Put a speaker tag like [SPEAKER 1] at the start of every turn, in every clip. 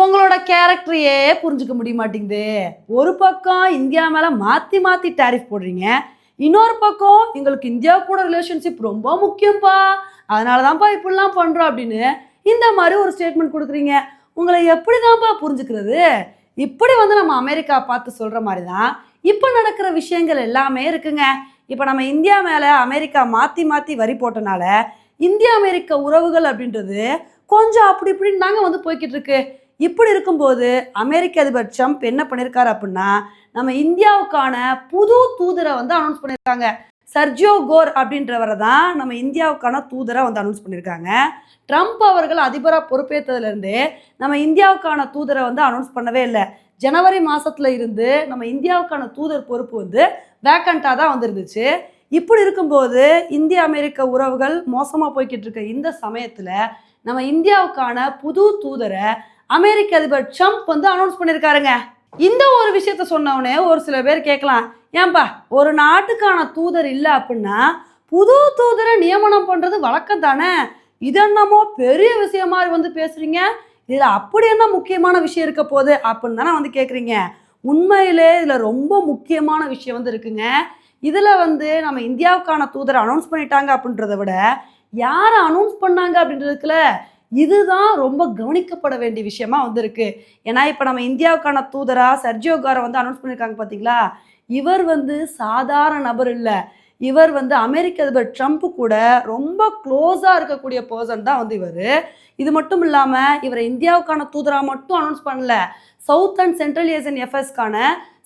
[SPEAKER 1] உங்களோட கேரக்டரையே புரிஞ்சுக்க முடிய மாட்டேங்குது ஒரு பக்கம் இந்தியா மேலே மாற்றி மாற்றி டேரிஃப் போடுறீங்க. இன்னொரு பக்கம் எங்களுக்கு இந்தியா கூட ரிலேஷன்ஷிப் ரொம்ப முக்கியம்ப்பா அதனால தான்ப்பா இப்படிலாம் பண்ணுறோம் அப்படின்னு இந்த மாதிரி ஒரு ஸ்டேட்மெண்ட் கொடுக்குறீங்க. உங்களை எப்படி தான்ப்பா புரிஞ்சுக்கிறது? இப்படி வந்து நம்ம அமெரிக்கா பார்த்து சொல்கிற மாதிரி தான் இப்போ நடக்கிற விஷயங்கள் எல்லாமே இருக்குங்க. இப்போ நம்ம இந்தியா மேலே அமெரிக்கா மாற்றி மாற்றி வரி போட்டனால இந்திய அமெரிக்க உறவுகள் அப்படின்றது கொஞ்சம் அப்படி இப்படின்னு தாங்க வந்து போய்கிட்டு இருக்கு. இப்படி இருக்கும்போது அமெரிக்க அதிபர் ட்ரம்ப் என்ன பண்ணியிருக்காரு அப்படின்னா நம்ம இந்தியாவுக்கான புது தூதரை வந்து அனௌன்ஸ் பண்ணியிருக்காங்க சர்ஜியோ கோர் அப்படின்றவரை தான் நம்ம இந்தியாவுக்கான தூதரை வந்து அனௌன்ஸ் பண்ணியிருக்காங்க ட்ரம்ப் அவர்கள் அதிபராக பொறுப்பேற்றதுலேருந்து நம்ம இந்தியாவுக்கான தூதரை வந்து அனௌன்ஸ் பண்ணவே இல்லை. ஜனவரி மாதத்தில் இருந்து நம்ம இந்தியாவுக்கான தூதர் பொறுப்பு வந்து வேக்கண்ட்டாக தான் வந்துருந்துச்சு. இப்படி இருக்கும்போது இந்திய அமெரிக்க உறவுகள் மோசமாக போய்கிட்டு இருக்க இந்த சமயத்தில் நம்ம இந்தியாவுக்கான புது தூதரை அமெரிக்க அதிபர் ட்ரம்ப் வந்து அனௌன்ஸ் பண்ணியிருக்காருங்க இந்த ஒரு விஷயத்த சொன்னவனே ஒரு சில பேர் கேட்கலாம். ஏன்பா ஒரு நாட்டுக்கான தூதர் இல்லை அப்படின்னா புது தூதரை நியமனம் பண்ணுறது வழக்கம் தானே? இதென்னமோ பெரிய பெரிய விஷயமா வந்து பேசுறீங்க. இதில் அப்படி என்ன முக்கியமான விஷயம் இருக்க போகுது அப்படின்னு தானே வந்து கேட்குறீங்க உண்மையிலே இதில் ரொம்ப முக்கியமான விஷயம் வந்து இருக்குங்க. இதில் வந்து நம்ம இந்தியாவுக்கான தூதரை அனௌன்ஸ் பண்ணிட்டாங்க அப்படின்றத விட யாரை அனௌன்ஸ் பண்ணாங்க அப்படின்றதுக்குல இதுதான் ரொம்ப கவனிக்கப்பட வேண்டிய விஷயமா வந்திருக்கு. ஏன்னா இப்போ நம்ம இந்தியாவுக்கான தூதரா சர்ஜியோ காரை வந்து அனௌன்ஸ் பண்ணியிருக்காங்க பார்த்தீங்களா இவர் வந்து சாதாரண நபர் இல்லை. இவர் வந்து அமெரிக்க அதிபர் ட்ரம்ப் கூட ரொம்ப க்ளோஸாக இருக்கக்கூடிய பர்சன் தான் வந்து இவர். இது மட்டும் இல்லாமல் இவரை இந்தியாவுக்கான தூதராக மட்டும் அனௌன்ஸ் பண்ணல. சவுத் அண்ட் சென்ட்ரல் ஏசியன் எஃப்எஸ்க்கான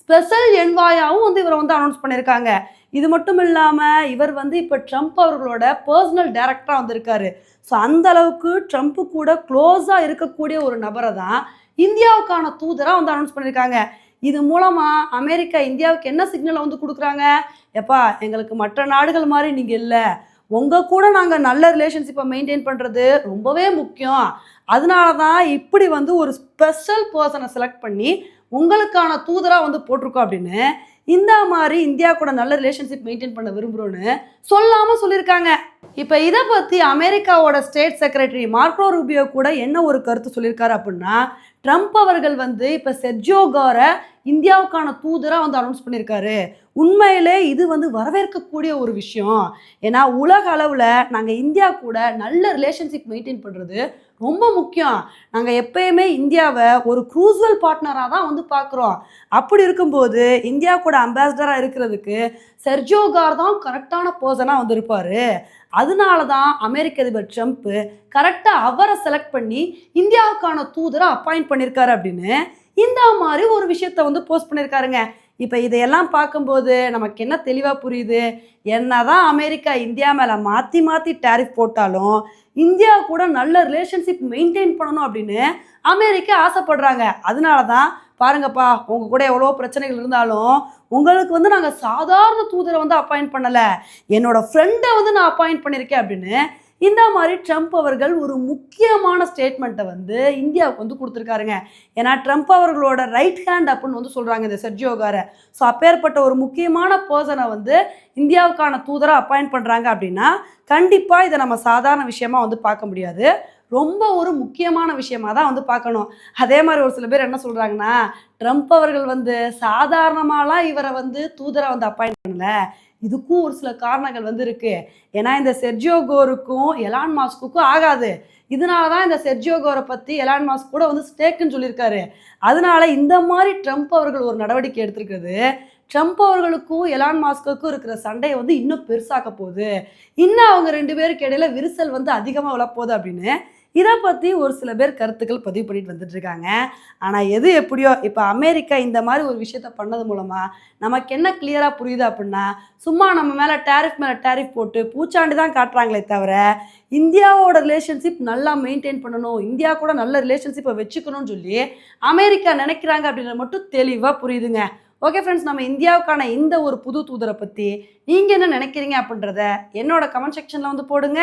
[SPEAKER 1] ஸ்பெஷல் என்வாயாவும் வந்து இவரை வந்து அனௌன்ஸ் பண்ணியிருக்காங்க. இது மட்டும் இல்லாமல் இவர் வந்து இப்போ ட்ரம்ப் அவர்களோட பர்சனல் டைரக்டராக வந்திருக்காரு. ஸோ அந்த அளவுக்கு ட்ரம்ப் கூட க்ளோஸாக இருக்கக்கூடிய ஒரு நபரை தான் இந்தியாவுக்கான தூதராக வந்து அனௌன்ஸ் பண்ணியிருக்காங்க. இது மூலமாக அமெரிக்கா இந்தியாவுக்கு என்ன சிக்னலை வந்து கொடுக்குறாங்க? எப்பா எங்களுக்கு மற்ற நாடுகள் மாதிரி நீங்கள் இல்லை. உங்கள் கூட நாங்கள் நல்ல ரிலேஷன்ஷிப்பை மெயின்டைன் பண்ணுறது ரொம்பவே முக்கியம். அதனால தான் இப்படி வந்து ஒரு ஸ்பெஷல் பர்சனை செலக்ட் பண்ணி உங்களுக்கான தூதராக வந்து போட்டிருக்கோம் அப்படின்னு இந்த மாதிரி இந்தியா கூட நல்ல ரிலேஷன்ஷிப் மெயின்டைன் பண்ண விரும்புகிறோன்னு சொல்லாமல் சொல்லியிருக்காங்க. இப்போ இதை பற்றி அமெரிக்காவோட ஸ்டேட் செக்ரட்டரி மார்க்கோ ரூபியோ கூட என்ன ஒரு கருத்து சொல்லியிருக்காரு அப்படின்னா ட்ரம்ப் அவர்கள் வந்து இப்போ செர்ஜியோ காரை இந்தியாவுக்கான தூதராக வந்து அனௌன்ஸ் பண்ணியிருக்காரு. உண்மையிலே இது வந்து வரவேற்கக்கூடிய ஒரு விஷயம். ஏன்னா உலக அளவில் நாங்கள் இந்தியா கூட நல்ல ரிலேஷன்ஷிப் மெயின்டைன் பண்ணுறது ரொம்ப முக்கியம். நாங்கள் எப்பயுமே இந்தியாவை ஒரு க்ரூசல் பார்ட்னராக தான் வந்து பார்க்குறோம். அப்படி இருக்கும்போது இந்தியா கூட அம்பாசிடராக இருக்கிறதுக்கு செர்ஜோகார் தான் கரெக்டான பர்சனாக வந்திருப்பார். அதனால தான் அமெரிக்க அதிபர் ட்ரம்ப்பு கரெக்டாக அவரை செலக்ட் பண்ணி இந்தியாவுக்கான தூதரை அப்பாயிண்ட் பண்ணியிருக்காரு அப்படின்னு இந்த மாதிரி ஒரு விஷயத்த வந்து போஸ்ட் பண்ணியிருக்காருங்க இப்போ இதையெல்லாம் பார்க்கும்போது நமக்கு என்ன தெளிவாக புரியுது? என்னதான் அமெரிக்கா இந்தியா மேலே மாற்றி மாற்றி டேரிஃப் போட்டாலும் இந்தியா கூட நல்ல ரிலேஷன்ஷிப் மெயின்டைன் பண்ணணும் அப்படின்னு அமெரிக்கா ஆசைப்படுறாங்க. அதனால தான் பாருங்கப்பா உங்க கூட எவ்வளோ பிரச்சனைகள் இருந்தாலும் உங்களுக்கு வந்து நாங்கள் சாதாரண தூதரை வந்து அப்பாயிண்ட் பண்ணலை. என்னோட ஃப்ரெண்டை வந்து நான் அப்பாயிண்ட் பண்ணியிருக்கேன் அப்படின்னு இந்த மாதிரி ட்ரம்ப் அவர்கள் ஒரு முக்கியமான ஸ்டேட்மெண்ட்டை வந்து இந்தியாவுக்கு வந்து கொடுத்துருக்காருங்க. ஏன்னா ட்ரம்ப் அவர்களோட ரைட் ஹேண்ட் அப்படின்னு வந்து சொல்கிறாங்க இந்த செர்ஜியோகாரை ஸோ அப்பேற்பட்ட ஒரு முக்கியமான பர்சனை வந்து இந்தியாவுக்கான தூதராக அப்பாயிண்ட் பண்ணுறாங்க அப்படின்னா கண்டிப்பாக இதை நம்ம சாதாரண விஷயமா வந்து பார்க்க முடியாது. ரொம்ப ஒரு முக்கியமான விஷயமாக தான் வந்து பார்க்கணும். அதே மாதிரி ஒரு சில பேர் என்ன சொல்கிறாங்கன்னா ட்ரம்ப் அவர்கள் வந்து சாதாரணமாலாம் இவரை வந்து தூதரை வந்து அப்பாயிண்ட் பண்ணல. இதுக்கும் ஒரு சில காரணங்கள் வந்து இருக்குது ஏன்னா இந்த செர்ஜியோ கோருக்கும் எலான் மாஸ்க்குக்கும் ஆகாது. இதனால தான் இந்த செர்ஜியோ கோரை பற்றி எலான் மாஸ்க் கூட வந்து ஸ்டேக்குன்னு சொல்லியிருக்காரு. அதனால இந்த மாதிரி ட்ரம்ப் அவர்கள் ஒரு நடவடிக்கை எடுத்திருக்கிறது. ட்ரம்ப் அவர்களுக்கும் எலான் மாஸ்க்குக்கும் இருக்கிற சண்டையை வந்து இன்னும் பெருசாக்க போகுது. இன்னும் அவங்க ரெண்டு பேருக்கு இடையில விரிசல் வந்து அதிகமாக விழப்போகுது அப்படின்னு இதை பற்றி ஒரு சில பேர் கருத்துக்கள் பதிவு பண்ணிட்டு வந்துட்டு இருக்காங்க ஆனால் எது எப்படியோ இப்போ அமெரிக்கா இந்த மாதிரி ஒரு விஷயத்த பண்ணது மூலமாக நமக்கு என்ன கிளியராக புரியுது அப்படின்னா சும்மா நம்ம மேலே டேரிஃப் மேலே டேரிஃப் போட்டு பூச்சாண்டி தான் காட்டுறாங்களே தவிர இந்தியாவோட ரிலேஷன்ஷிப் நல்லா மெயின்டைன் பண்ணணும் இந்தியா கூட நல்ல ரிலேஷன்ஷிப்பை வச்சுக்கணும்னு சொல்லி அமெரிக்கா நினைக்கிறாங்க அப்படின்றது மட்டும் தெளிவாக புரியுதுங்க. ஓகே ஃப்ரெண்ட்ஸ் நம்ம இந்தியாவுக்கான இந்த ஒரு புது தூதரை பற்றி நீங்கள் என்ன நினைக்கிறீங்க அப்படின்றத என்னோட கமெண்ட் செக்ஷனில் வந்து போடுங்க.